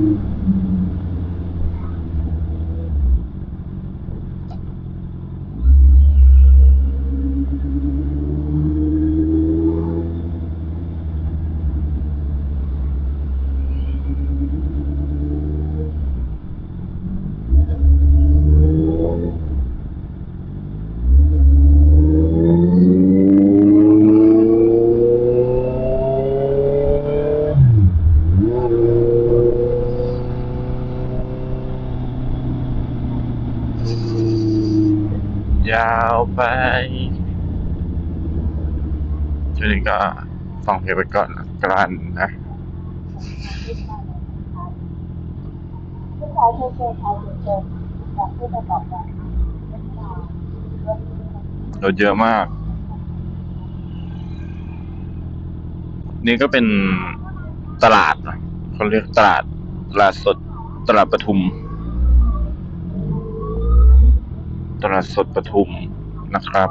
Thank mm -hmm. you. ยาวไปช่วงนี้ก็ฟังเพลงไปก่อนละกันนะผู้ชายเท่ๆชายเท่ๆแต่ผู้ประกอบการเป็นชาวรถเยอะมาก นี่ก็เป็นตลาดนะเขาเรียกตลาดตลาดสดตลาดปทุม ตลาดสดปทุมนะครับ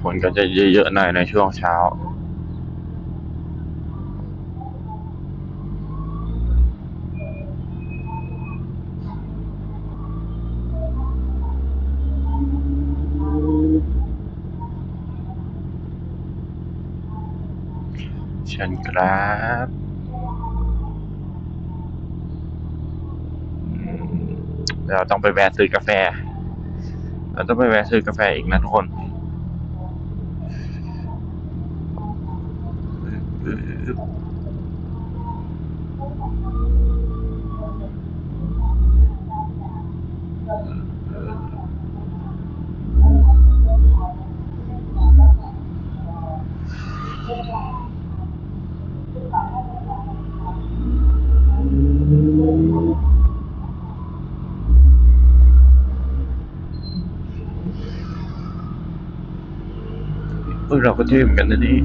ฝนก็จะเยอะๆหน่อยในช่วงเช้าเชิญครับอืม เราต้องไปแวะซื้อกาแฟ เราต้องไปแวะซื้อกาแฟอีกนะทุกคน เออเราก็เท่เหมือนกันนะนี่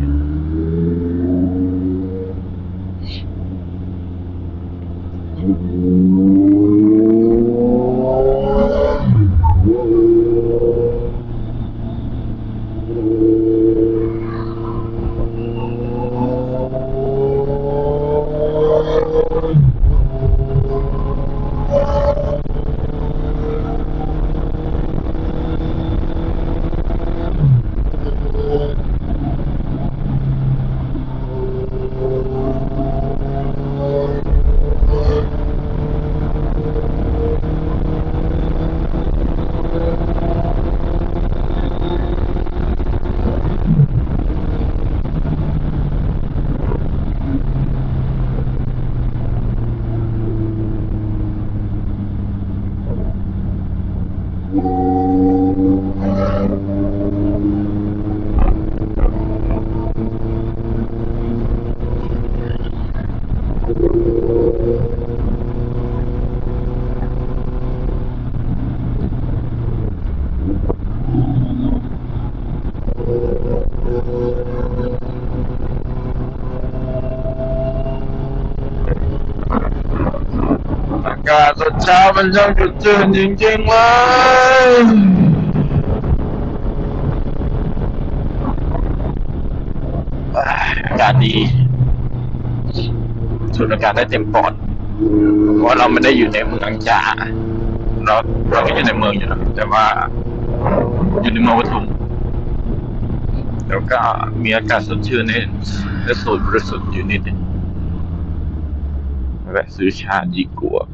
อากาศเช้ามันช่างจุดจืดจริงๆเลยอากาศดีสูดอากาศได้เต็มปอดเพราะเราไม่ได้อยู่ในเมืองจ้าเราเราก็อยู่ในเมืองอยู่นะแต่ว่าอยู่ในเมืองปทุมแล้วก็มีอากาศสดชื่นในและสูดบริสุทธิ์อยู่นิดนึง แวะซื้อชาดีกว่า